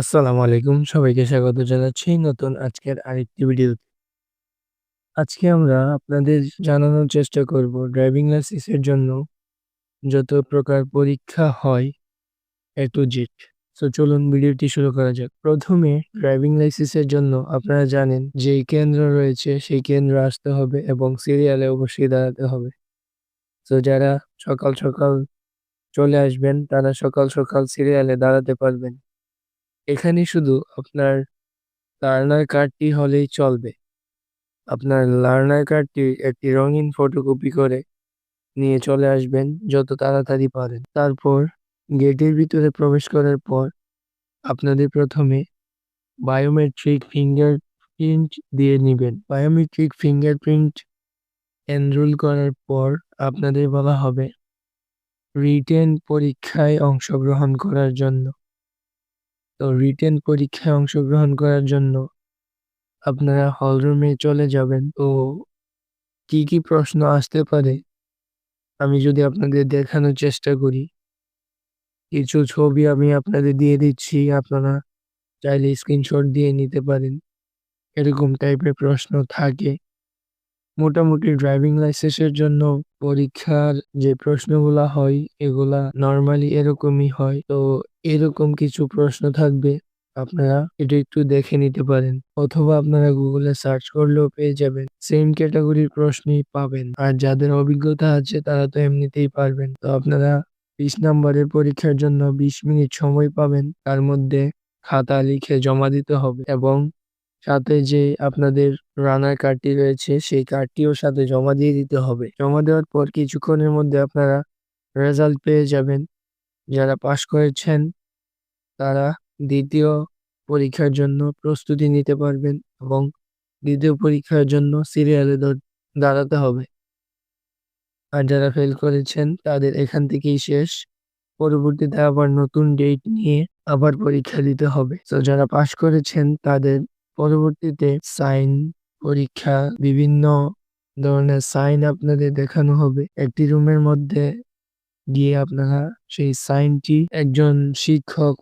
আসসালামু আলাইকুম। সবাইকে স্বাগত জানাচ্ছি নতুন আজকের আরেকটি ভিডিও আজকে আমরা আপনাদের জানানোর চেষ্টা করব ড্রাইভিং লাইসেন্সের জন্য যত প্রকার পরীক্ষা হয় এ টু জেড তো চলুন ভিডিওটি শুরু করা যাক। প্রথমে ড্রাইভিং লাইসেন্সের জন্য আপনারা জানেন যে কেন্দ্র রয়েছে সেই কেন্দ্র আসতে হবে এবং সিরিয়ালে অবশ্যই দাঁড়াতে হবে। তো যারা সকাল সকাল চলে আসবেন তারা সকাল সকাল সিরিয়ালে দাঁড়াতে পারবেন। এখানে শুধু আপনার লার্নার কার্ডটি হলেই চলবে। আপনার লার্নার কার্ডটি একটি রঙিন ফটোকপি করে নিয়ে চলে আসবেন যত তাড়াতাড়ি পারেন। তারপর গেটের ভিতরে প্রবেশ করার পর আপনাদের প্রথমে বায়োমেট্রিক ফিঙ্গার প্রিন্ট দিয়ে নেবেন। বায়োমেট্রিক ফিঙ্গার ফিঙ্গারপ্রিন্ট এনরোল করার পর আপনাদের বলা হবে রিটেন পরীক্ষায় অংশগ্রহণ করার জন্য। তো রিটেন পরীক্ষায় অংশগ্রহণ করার জন্য আপনারা হলরুমে চলে যাবেন। তো কি কি প্রশ্ন আসতে পারে? আমি যদি আপনাদের দেখানোর চেষ্টা করি। কিছু ছবি আমি আপনাদের দিয়ে দিচ্ছি, আপনারা চাইলে স্ক্রিনশট দিয়ে নিতে পারেন। এরকম টাইপের প্রশ্ন থাকে। মোটামুটি ড্রাইভিং লাইসেন্সের জন্য পরীক্ষার যে প্রশ্নগুলা হয়, এগুলা নর্মালি এরকমই হয়। তো এরকম কিছু প্রশ্ন থাকবে, আপনারা এটা একটু দেখে নিতে পারেন। অথবা আপনারা গুগলে সার্চ করলেও পেয়ে যাবেন। সেম ক্যাটাগরির প্রশ্নই পাবেন। আর যাদের অভিজ্ঞতা আছে, তারা তো এমনিতেই পারবেন। তো আপনারা বিশ নাম্বারের পরীক্ষার জন্য বিশ মিনিট সময় পাবেন। তার মধ্যে খাতা লিখে জমা দিতে হবে এবং সাথে যে আপনাদের রানার কার্ডটি রয়েছে, সেই কার্ডটিও সাথে জমা দিয়ে দিতে হবে। জমা দেওয়ার পর কিছুক্ষণের মধ্যে আপনারা রেজাল্ট পেয়ে যাবেন। যারা পাশ করেছেন, তারা দ্বিতীয় পরীক্ষার জন্য প্রস্তুতি নিতে পারবেন এবং দ্বিতীয় পরীক্ষার জন্য সিরিয়ালে দাঁড়াতে হবে। আর যারা ফেল করেছেন, তাদের এখান থেকেই শেষ। পরবর্তীতে আবার নতুন ডেট নিয়ে আবার পরীক্ষা দিতে হবে। তো যারা পাশ করেছেন, তাদের পরবর্তীতে সাইন পরীক্ষা, বিভিন্ন ধরনের সাইন আপনাদের দেখানো হবে। একটি রুমের মধ্যে গিয়ে আপনারা সেই সাইনটি একজন শিক্ষক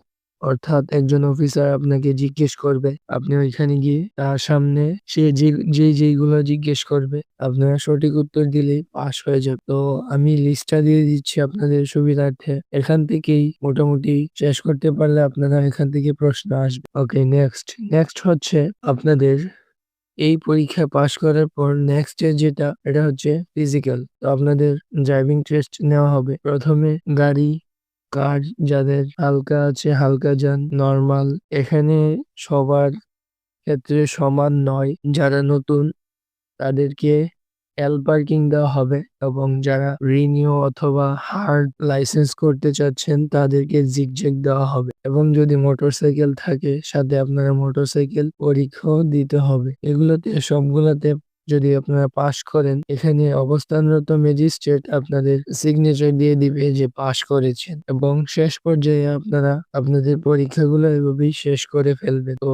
অর্থাৎ একজন অফিসার আপনাকে জিজ্ঞেস করবে। আপনি ওইখানে গিয়ে তার সামনে সে যে যে, যেইগুলো জিজ্ঞেস করবে, আপনারা সঠিক উত্তর দিলেই পাস হয়ে যাবে। তো আমি লিস্টটা দিয়ে দিচ্ছি আপনাদের সুবিধার্থে। এখান থেকেই মোটামুটি শেষ করতে পারলে আপনারা এখান থেকে প্রশ্ন আসবে। ওকে নেক্সট নেক্সট হচ্ছে আপনাদের এই পরীক্ষা পাশ করার পর নেক্সট যেটা, এটা হচ্ছে ফিজিক্যাল তো আপনাদের ড্রাইভিং টেস্ট নেওয়া হবে। প্রথমে গাড়ি কার যাদের হালকা আছে, হালকা যান নর্মাল এখানে সবার ক্ষেত্রে সমান নয়। যারা নতুন, তাদেরকে এল পার্কিং দেওয়া হবে এবং যারা রিনিউ অথবা হার্ড লাইসেন্স করতে চাচ্ছেন, তাদেরকে জিগজেগ দেওয়া হবে এবং যদি মোটরসাইকেল থাকে, সাথে আপনারা মোটরসাইকেল পরীক্ষাও দিতে হবে। এগুলোতে সবগুলোতে যদি আপনারা পাশ করেন, এখানে অবস্থানরত ম্যাজিস্ট্রেট আপনাদের সিগনেচার দিয়ে দিবে যে পাশ করেছেন এবং শেষ পর্যায়ে আপনারা আপনাদের পরীক্ষাগুলো এভাবেই শেষ করে ফেলবে তো